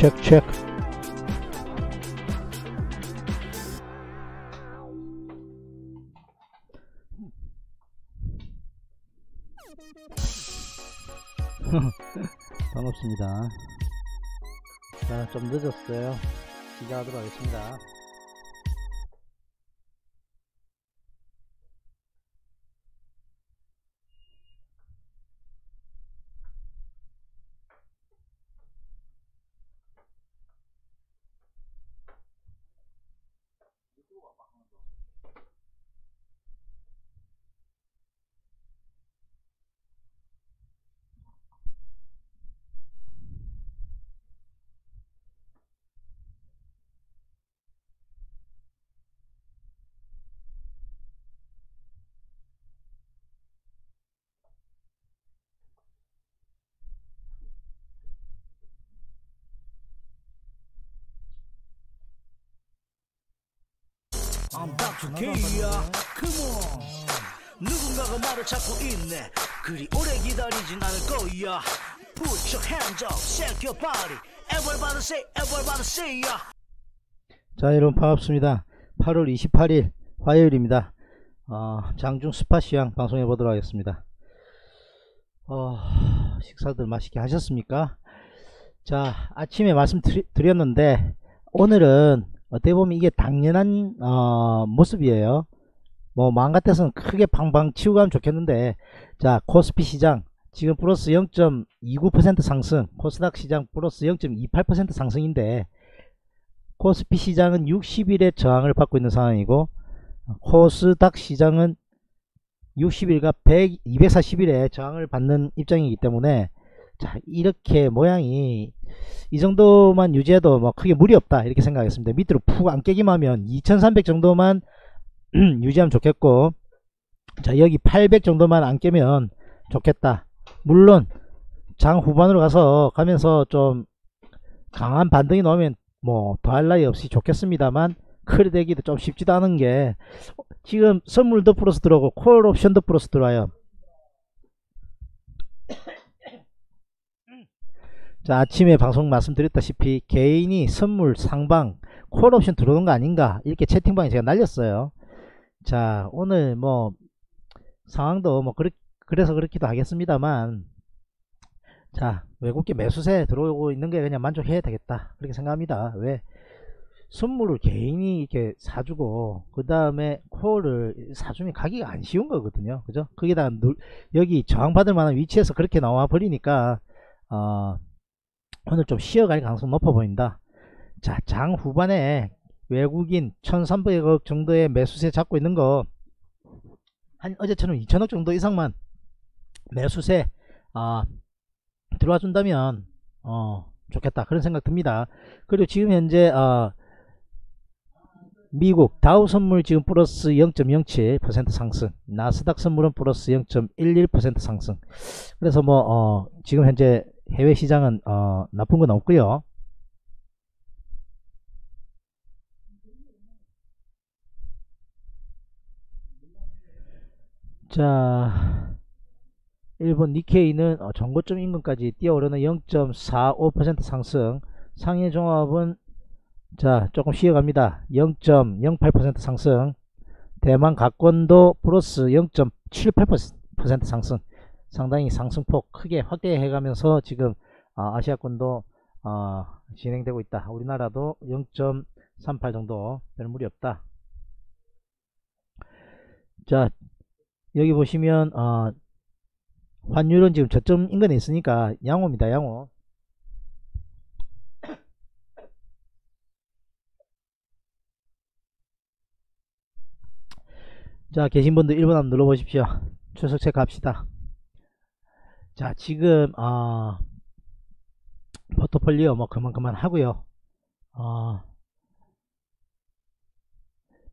체크 체크 반갑습니다. 자, 좀 늦었어요. 시작하도록 하겠습니다 I'm Dr. K야 Come on. 누군가가 나를 찾고 있네. 그리 오래 기다리진 않을 거야. Put your hands up, shake your body. Everybody say, everybody say ya 자 여러분 반갑습니다. 8월 28일 화요일입니다. 어, 장중 스파 시향 방송해 보도록 하겠습니다. 어, 식사들 맛있게 하셨습니까? 자 아침에 말씀드렸는데 오늘은 어떻게 보면 이게 당연한 어, 모습이에요. 뭐 마음 같아서는 크게 방방 치고 가면 좋겠는데 자 코스피 시장. 지금 플러스 0.29% 상승. 코스닥 시장 플러스 0.28% 상승인데 코스피 시장은 60일의 저항을 받고 있는 상황이고 코스닥 시장은 60일과 100, 240일의 저항을 받는 입장이기 때문에 자 이렇게 모양이 이 정도만 유지해도 뭐 크게 무리 없다 이렇게 생각하겠습니다. 밑으로 푹 안 깨기만 하면 2300 정도만 유지하면 좋겠고 자 여기 800 정도만 안 깨면 좋겠다. 물론 장 후반으로 가서 가면서 좀 강한 반등이 나오면 뭐 더할 나위 없이 좋겠습니다만 크리 되기도 좀 쉽지도 않은 게 지금 선물도 플러스 들어오고 콜 옵션도 플러스 들어와요 자 아침에 방송 말씀드렸다시피 개인이 선물 상방 콜 옵션 들어오는 거 아닌가 이렇게 채팅방에 제가 날렸어요. 자 오늘 뭐 상황도 뭐 그렇, 그래서 그렇기도 하겠습니다만 자 외국계 매수세 들어오고 있는 게 그냥 만족해야 되겠다 그렇게 생각합니다. 왜? 선물을 개인이 이렇게 사주고 그 다음에 콜을 사주면 가기가 안 쉬운 거거든요. 그죠? 거기다가 여기 저항받을 만한 위치에서 그렇게 나와 버리니까 어, 오늘 좀 쉬어갈 가능성 높아 보인다. 자 장 후반에 외국인 1300억 정도의 매수세 잡고 있는 거 한 어제처럼 2000억 정도 이상만 매수세 어, 들어와 준다면 어, 좋겠다. 그런 생각 듭니다. 그리고 지금 현재 어, 미국 다우 선물 지금 플러스 0.07% 상승 나스닥 선물은 플러스 0.11% 상승. 그래서 뭐 어, 지금 현재 해외 시장은 어, 나쁜 건 없고요. 자 일본 니케이는 어, 전고점 인근까지 뛰어오르는 0.45% 상승. 상해 종합은 자 조금 쉬어갑니다. 0.08% 상승. 대만 가권도 플러스 0.78% 상승 상당히 상승폭 크게 확대해 가면서 지금 어, 아시아권도 어, 진행되고 있다. 우리나라도 0.38 정도 별 무리 없다. 자 여기 보시면 어, 환율은 지금 저점 인근에 있으니까 양호입니다 양호. 자 계신 분들 1번 한번 눌러 보십시오. 출석 체크합시다 자 지금 어, 포트폴리오 뭐 그만 그만 하고요. 어,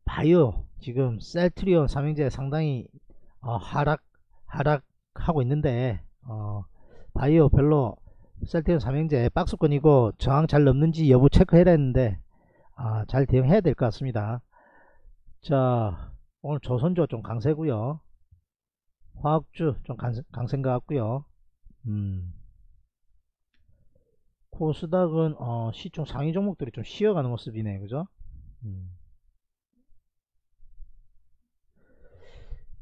바이오 지금 셀트리온 삼형제 상당히 어, 하락 하락하고 있는데 어, 바이오 별로 셀트리온 삼형제 박스권이고 저항 잘 넘는지 여부 체크해야 했는데 아, 잘 대응해야 될 것 같습니다. 자 오늘 조선조 좀 강세고요. 화학주 좀 강세, 강세인 것 같고요 음. 코스닥은 어, 시총 상위 종목들이 좀 쉬어가는 모습이네 그죠 음.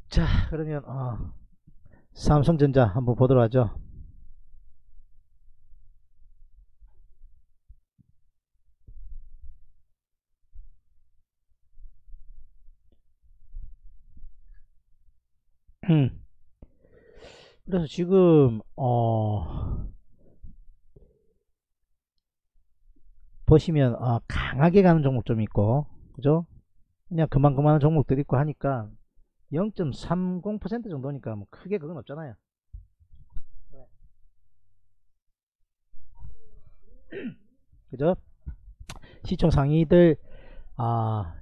자 그러면 어, 삼성전자 한번 보도록 하죠 음. 그래서 지금 어 보시면 어, 강하게 가는 종목 좀 있고 그죠? 그냥 그만 그만한 종목들 있고 하니까 0.30% 정도니까 뭐 크게 그건 없잖아요. 그죠? 시총 상위들 아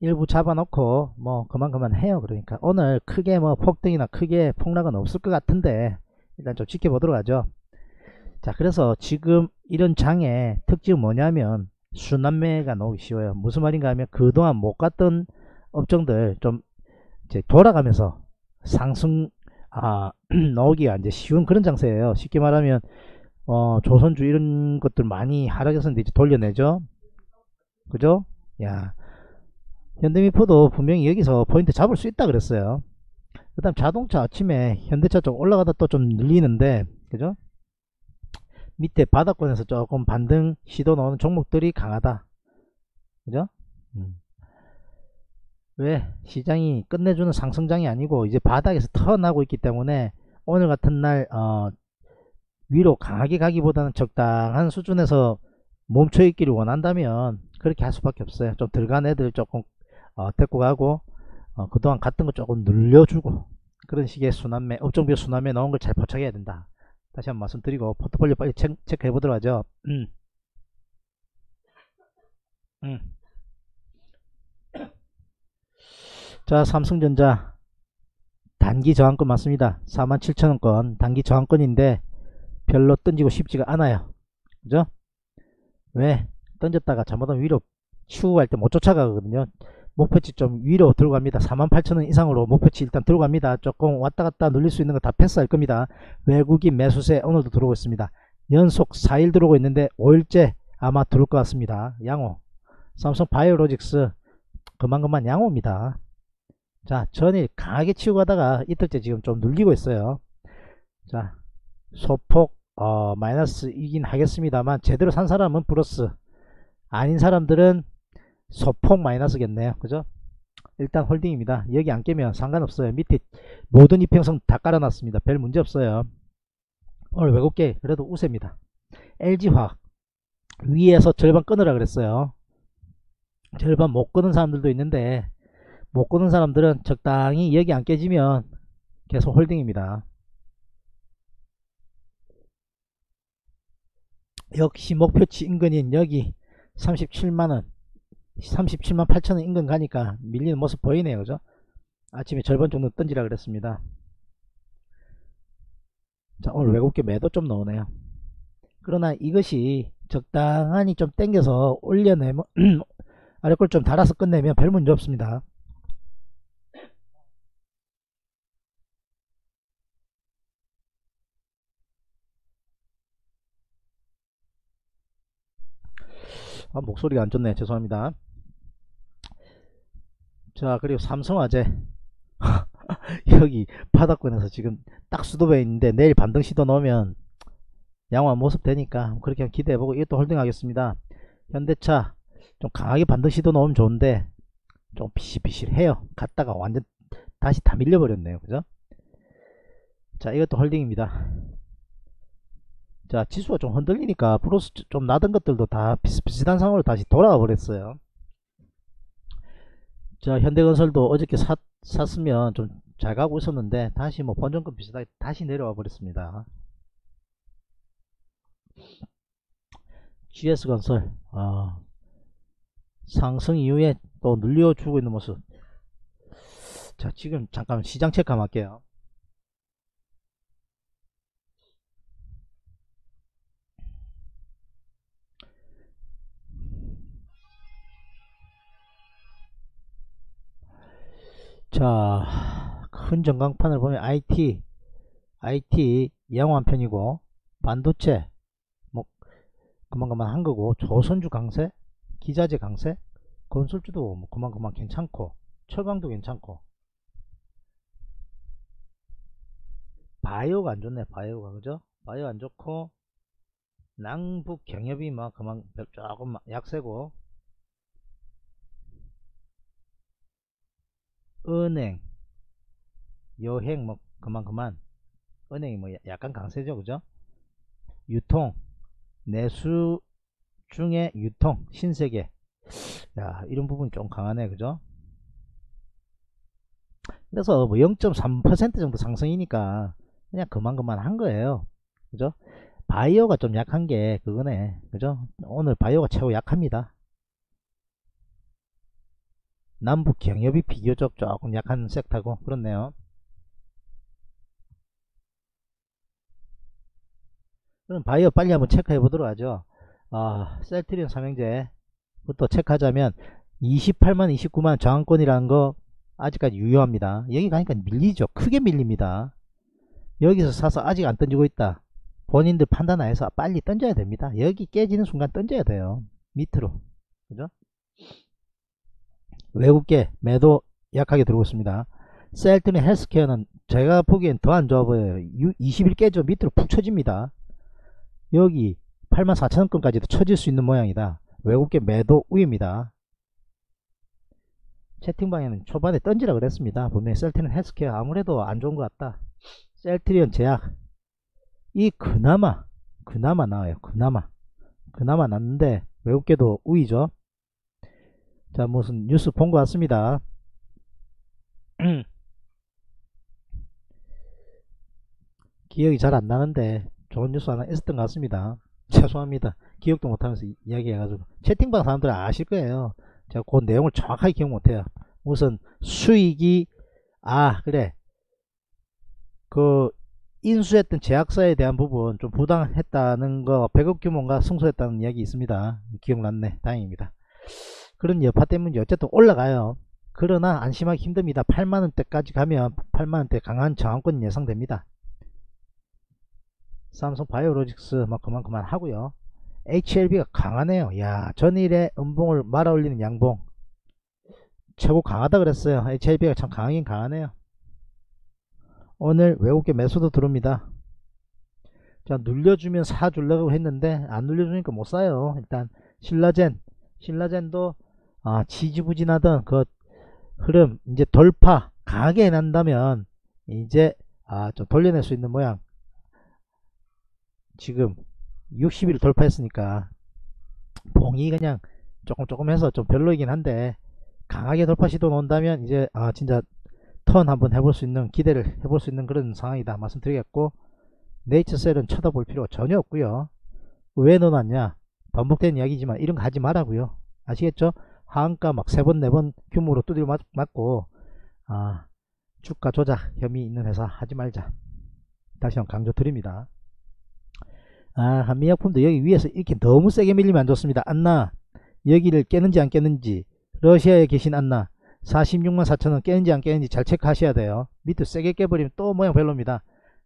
일부 잡아놓고 뭐 그만 그만 해요. 그러니까 오늘 크게 뭐 폭등이나 크게 폭락은 없을 것 같은데 일단 좀 지켜보도록 하죠. 자 그래서 지금 이런 장의 특징은 뭐냐면 순환매가 나오기 쉬워요. 무슨 말인가 하면 그동안 못 갔던 업종들 좀 이제 돌아가면서 상승 아 나오기가 이제 쉬운 그런 장세예요. 쉽게 말하면 어 조선주 이런 것들 많이 하락했었는데 이제 돌려내죠. 그죠? 야 현대미포도 분명히 여기서 포인트 잡을 수 있다 그랬어요. 그 다음 자동차 아침에 현대차 좀 올라가다 또 좀 늘리는데 그죠? 밑에 바닥권에서 조금 반등 시도 나오는 종목들이 강하다. 그죠? 음. 왜? 시장이 끝내주는 상승장이 아니고 이제 바닥에서 턴하고 있기 때문에 오늘 같은 날 어, 위로 강하게 가기보다는 적당한 수준에서 멈춰 있기를 원한다면 그렇게 할 수밖에 없어요. 좀 들어간 애들 조금 어, 데리고 가고 어, 그동안 갔던 거 조금 늘려주고 그런 식의 순환매 업종별 순환매 나온 걸 잘 포착해야 된다. 다시 한번 말씀드리고 포트폴리오 빨리 체, 크해 보도록 하죠. 음. 음. 자 삼성전자. 단기 저항권 맞습니다. 47,000원권. 단기 저항권인데 별로 던지고 싶지가 않아요. 그죠? 왜? 던졌다가 잘못하면 위로 추후 할때 못 쫓아가거든요 목표치 좀 위로 들어갑니다. 48,000원 이상으로 목표치 일단 들어갑니다. 조금 왔다갔다 눌릴 수 있는 거 다 패스할 겁니다. 외국인 매수세 오늘도 들어오고 있습니다. 연속 4일 들어오고 있는데 5일째 아마 들어올 것 같습니다. 양호. 삼성 바이오로직스 그만그만 양호입니다. 자 전일 강하게 치고 가다가 이틀째 지금 좀 눌리고 있어요. 자 소폭 어, 마이너스이긴 하겠습니다만 제대로 산 사람은 플러스. 아닌 사람들은 소폭 마이너스겠네요. 그죠? 일단 홀딩입니다. 여기 안 깨면 상관없어요. 밑에 모든 이평선 다 깔아놨습니다. 별 문제 없어요. 오늘 외국계 그래도 우세입니다. LG화학. 위에서 절반 끊으라 그랬어요. 절반 못 끊은 사람들도 있는데 못 끊은 사람들은 적당히 여기 안 깨지면 계속 홀딩입니다. 역시 목표치 인근인 여기 37만원 37만 8천원 인근 가니까 밀리는 모습 보이네요. 그죠? 아침에 절반 정도 던지라 그랬습니다. 자 오늘 외국계 매도 좀 나오네요. 그러나 이것이 적당하니 좀 땡겨서 올려내면 아래꼴 좀 달아서 끝내면 별 문제 없습니다. 아, 목소리가 안 좋네. 죄송합니다 자 그리고 삼성화재. 여기 바닥권에서 지금 딱 수도배 있는데 내일 반등 시도 넣으면 양호한 모습 되니까 그렇게 기대해보고 이것도 홀딩 하겠습니다. 현대차 좀 강하게 반등 시도 넣으면 좋은데 좀 비실비실해요. 갔다가 완전 다시 다 밀려버렸네요. 그죠? 자 이것도 홀딩입니다. 자 지수가 좀 흔들리니까 플러스 좀 나던 것들도 다 비슷비슷한 상황으로 다시 돌아가 버렸어요 자 현대건설도 어저께 샀, 샀으면 좀 잘 가고 있었는데 다시 뭐 본전금 비슷하게 다시 내려와 버렸습니다. GS건설 어, 상승 이후에 또 늘려주고 있는 모습. 자 지금 잠깐 시장 체크 한번 할게요 자, 큰 전광판을 보면 IT, IT 양호한 편이고 반도체, 뭐 그만그만 한 거고 조선주 강세 기자재 강세 건설주도 뭐 그만그만 괜찮고 철강도 괜찮고. 바이오가 안 좋네 바이오가. 그죠? 바이오 안 좋고 남북 경협이 막 그만 조금 약세고 은행. 여행 뭐 그만 그만. 은행이 뭐 야- 약간 강세죠 그죠? 유통. 내수 중에 유통 신세계. 야 이런 부분이 좀 강하네 그죠? 그래서 뭐 0.3% 정도 상승이니까 그냥 그만 그만 한 거예요 그죠? 바이오가 좀 약한 게 그거네 그죠? 오늘 바이오가 최고 약합니다 남북 경협이 비교적 조금 약한 섹터고 그렇네요. 그럼 바이오 빨리 한번 체크해 보도록 하죠. 아 셀트리온 삼형제부터 체크하자면 28만 29만 저항권이라는 거 아직까지 유효합니다. 여기 가니까 밀리죠. 크게 밀립니다. 여기서 사서 아직 안 던지고 있다. 본인들 판단하에서 빨리 던져야 됩니다. 여기 깨지는 순간 던져야 돼요. 밑으로. 그죠 외국계 매도 약하게 들어오고 있습니다. 셀트리 헬스케어는 제가 보기엔 더 안 좋아 보여요. 20일 깨져 밑으로 푹 쳐집니다. 여기 84,000원권까지도 쳐질 수 있는 모양이다. 외국계 매도 우입니다. 채팅방에는 초반에 던지라 그랬습니다. 분명히 셀트리온 헬스케어 아무래도 안 좋은 것 같다. 셀트리온 제약. 이 그나마 그나마 나와요. 그나마. 그나마 났는데 외국계도 우위죠 자 무슨 뉴스 본 것 같습니다. 기억이 잘 안 나는데 좋은 뉴스 하나 있었던 것 같습니다. 죄송합니다. 기억도 못하면서 이- 이야기 해가지고. 채팅방 사람들은 아실 거예요. 제가 그 내용을 정확하게 기억 못해요. 무슨 수익이 아 그래. 그 인수했던 제약사에 대한 부분 좀 부당했다는 거 100억 규모인가 승소했다는 이야기 있습니다. 기억났네. 다행입니다 그런 여파 때문에 어쨌든 올라가요. 그러나 안심하기 힘듭니다. 8만원대까지 가면 8만원대 강한 저항권 예상됩니다. 삼성 바이오로직스 막 그만 그만 하고요. HLB가 강하네요. 야 전일에 음봉을 말아 올리는 양봉. 최고 강하다 그랬어요. HLB가 참 강하긴 강하네요. 오늘 외국계 매수도 들어옵니다. 자 눌려주면 사주려고 했는데 안 눌려주니까 못 사요. 일단 신라젠. 신라젠도 아, 지지부진하던 그 흐름 이제 돌파 강하게 해낸다면 이제 아, 좀 돌려낼 수 있는 모양. 지금 60일 돌파했으니까 봉이 그냥 조금 조금 해서 좀 별로이긴 한데 강하게 돌파 시도 나온다면 이제 아 진짜 턴 한번 해볼 수 있는 기대를 해볼 수 있는 그런 상황이다 말씀드리겠고 네이처셀은 쳐다볼 필요가 전혀 없고요. 왜 넣어놨냐? 반복된 이야기지만 이런 거 하지 말라고요. 아시겠죠 하한가 막 세 번 네 번 규모로 두드려 맞, 맞고 아 주가 조작 혐의 있는 회사 하지 말자. 다시 한번 강조 드립니다. 아 한미약품도 여기 위에서 이렇게 너무 세게 밀리면 안 좋습니다. 안나 여기를 깨는지 안 깨는지. 러시아에 계신 안나 46만 4천원 깨는지 안 깨는지 잘 체크하셔야 돼요. 밑에 세게 깨버리면 또 모양 별로입니다.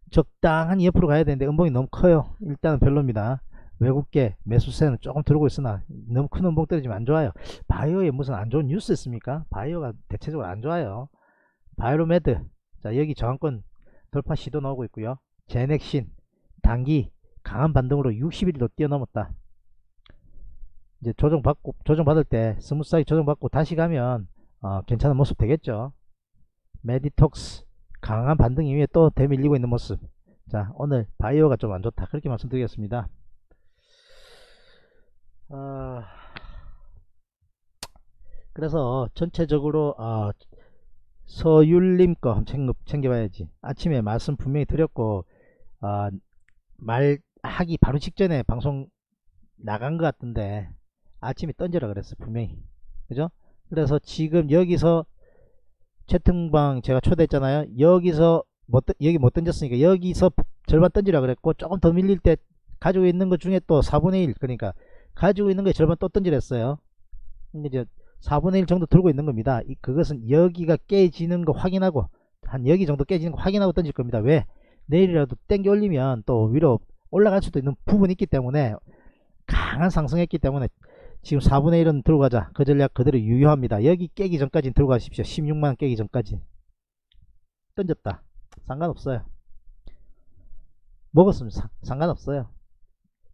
적당한 옆으로 가야 되는데 음봉이 너무 커요. 일단은 별로입니다 외국계 매수세는 조금 들어오고 있으나 너무 큰 음봉 떨어지면 안 좋아요. 바이오에 무슨 안 좋은 뉴스 있습니까? 바이오가 대체적으로 안 좋아요. 바이오메드. 자 여기 저항권 돌파 시도 나오고 있고요. 제넥신 단기 강한 반등으로 60일도 뛰어넘었다. 이제 조정받고 조정받을 때 스무스하게 조정받고 다시 가면 어, 괜찮은 모습 되겠죠. 메디톡스 강한 반등 이후에 또 대밀리고 있는 모습. 자 오늘 바이오가 좀 안 좋다. 그렇게 말씀드리겠습니다 어, 그래서 전체적으로 어, 서율님 거 한번 챙겨, 챙겨 봐야지. 아침에 말씀 분명히 드렸고 어, 말하기 바로 직전에 방송 나간 것 같은데 아침에 던져라 그랬어 분명히. 그죠? 그래서 지금 여기서 채팅방 제가 초대했잖아요. 여기서 못, 던- 여기 못 던졌으니까 여기서 절반 던지라 그랬고 조금 더 밀릴 때 가지고 있는 것 중에 또 4분의 1 그러니까 가지고 있는 거에 절반 또 던지랬어요 이제 4분의 1 정도 들고 있는 겁니다 이, 그것은 여기가 깨지는 거 확인하고 한 여기 정도 깨지는 거 확인하고 던질 겁니다 왜 내일이라도 땡겨 올리면 또 위로 올라갈 수도 있는 부분이 있기 때문에 강한 상승했기 때문에 지금 4분의 1은 들고 가자. 그 전략 그대로 유효합니다. 여기 깨기 전까지 들고 가십시오. 16만원 깨기 전까지. 던졌다. 상관없어요. 먹었으면 사- 상관없어요.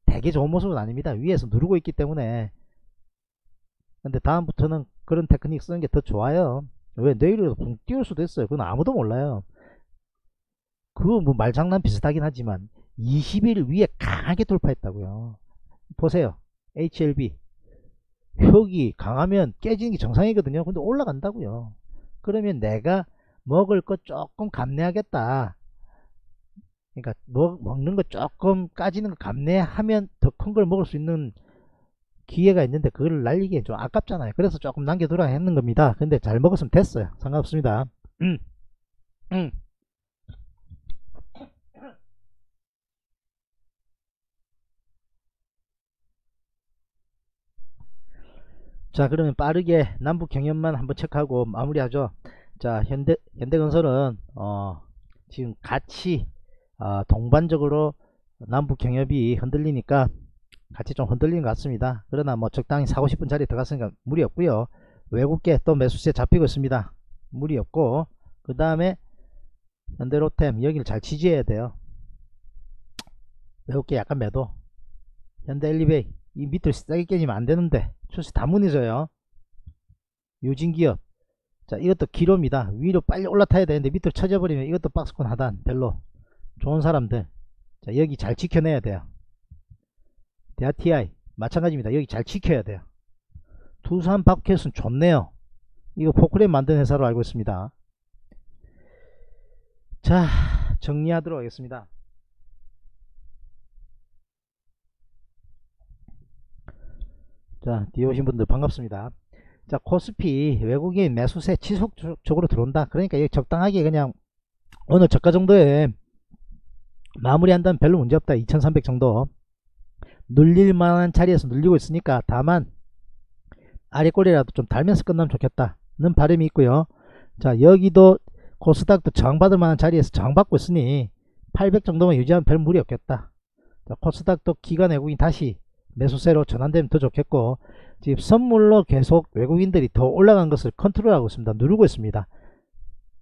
되게 좋은 모습은 아닙니다. 위에서 누르고 있기 때문에. 근데 다음부터는 그런 테크닉 쓰는 게 더 좋아요. 왜 내일이라도 붕 띄울 수도 있어요. 그건 아무도 몰라요. 그거 뭐 말장난 비슷하긴 하지만 20일 위에 강하게 돌파했다고요. 보세요. HLB. 혁이 강하면 깨지는 게 정상이거든요. 근데 올라간다고요. 그러면 내가 먹을 거 조금 감내하겠다. 그러니까 먹, 먹는 거 조금 까지는 거 감내하면 더 큰 걸 먹을 수 있는 기회가 있는데 그걸 날리기엔 좀 아깝잖아요. 그래서 조금 남겨두라 했는 겁니다. 근데 잘 먹었으면 됐어요. 상관없습니다. 음. 음. 자 그러면 빠르게 남북 경연만 한번 체크하고 마무리하죠. 자 현대 현대건설은 어, 지금 같이 어, 동반적으로 남북 경협이 흔들리니까 같이 좀 흔들리는 것 같습니다. 그러나 뭐 적당히 사고 싶은 자리에 들어갔으니까 무리 없고요. 외국계 또 매수세 잡히고 있습니다. 무리 없고 그 다음에 현대로템 여기를 잘 지지해야 돼요. 외국계 약간 매도 현대 엘리베이 이 밑을 싸게 깨지면 안 되는데 출시 다 무너져요. 유진기업 자 이것도 기로입니다. 위로 빨리 올라타야 되는데 밑으로 쳐져버리면 이것도 박스권 하단 별로 좋은 사람들 자 여기 잘 지켜내야 돼요. TI 마찬가지입니다. 여기 잘 지켜야 돼요. 두산 밥켓은 좋네요. 이거 포크레인 만든 회사로 알고 있습니다. 자 정리하도록 하겠습니다. 자 뒤에 오신 분들 반갑습니다. 자 코스피 외국인 매수세 지속적으로 들어온다. 그러니까 적당하게 그냥 오늘 저가 정도에 마무리한다면 별로 문제없다. 2300 정도 눌릴 만한 자리에서 눌리고 있으니까 다만 아래 꼬리라도 좀 달면서 끝나면 좋겠다는 바람이 있고요. 자 여기도 코스닥도 저항받을 만한 자리에서 저항받고 있으니 800 정도만 유지하면 별 무리 없겠다. 자, 코스닥도 기관 외국인 다시 매수세로 전환되면 더 좋겠고 지금 선물로 계속 외국인들이 더 올라간 것을 컨트롤하고 있습니다. 누르고 있습니다.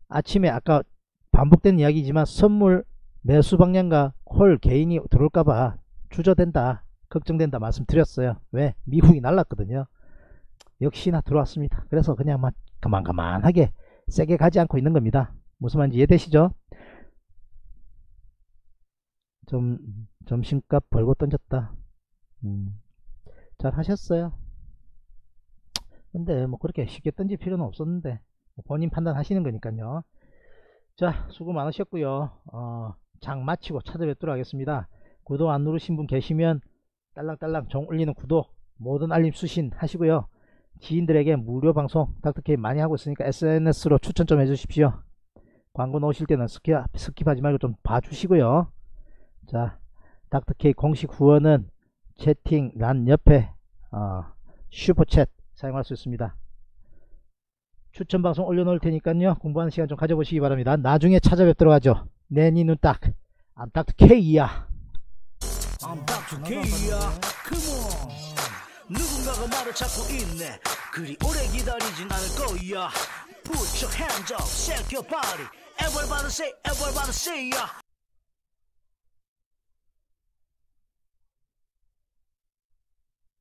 아침에 아까 반복된 이야기지만 선물 매수 방향과 콜 개인이 들어올까봐 주저된다 걱정된다 말씀드렸어요. 왜? 미국이 날랐거든요. 역시나 들어왔습니다. 그래서 그냥 막 가만가만하게 세게 가지 않고 있는 겁니다. 무슨 말인지 이해되시죠? 좀 점심값 벌고 던졌다. 음, 잘 하셨어요. 근데 뭐 그렇게 쉽게 던질 필요는 없었는데 뭐 본인 판단하시는 거니까요. 자 수고 많으셨고요. 어, 장 마치고 찾아뵙도록 하겠습니다. 구독 안 누르신 분 계시면 딸랑딸랑 종 울리는 구독 모든 알림 수신 하시고요. 지인들에게 무료 방송 닥터케이 많이 하고 있으니까 SNS로 추천 좀 해주십시오. 광고 넣으실 때는 스킵, 스킵하지 말고 좀 봐주시고요. 자, 닥터케이 공식 후원은 채팅란 옆에 어, 슈퍼챗 사용할 수 있습니다. 추천 방송 올려놓을 테니까요. 공부하는 시간 좀 가져보시기 바랍니다. 나중에 찾아뵙도록 하죠. I'm Dr. K야. I'm Dr. K야 Come on 누군가가 나를 찾고 있네 그리 오래 기다리진 않을 거야 Put your hands up, shake your body Everybody say, everybody say ya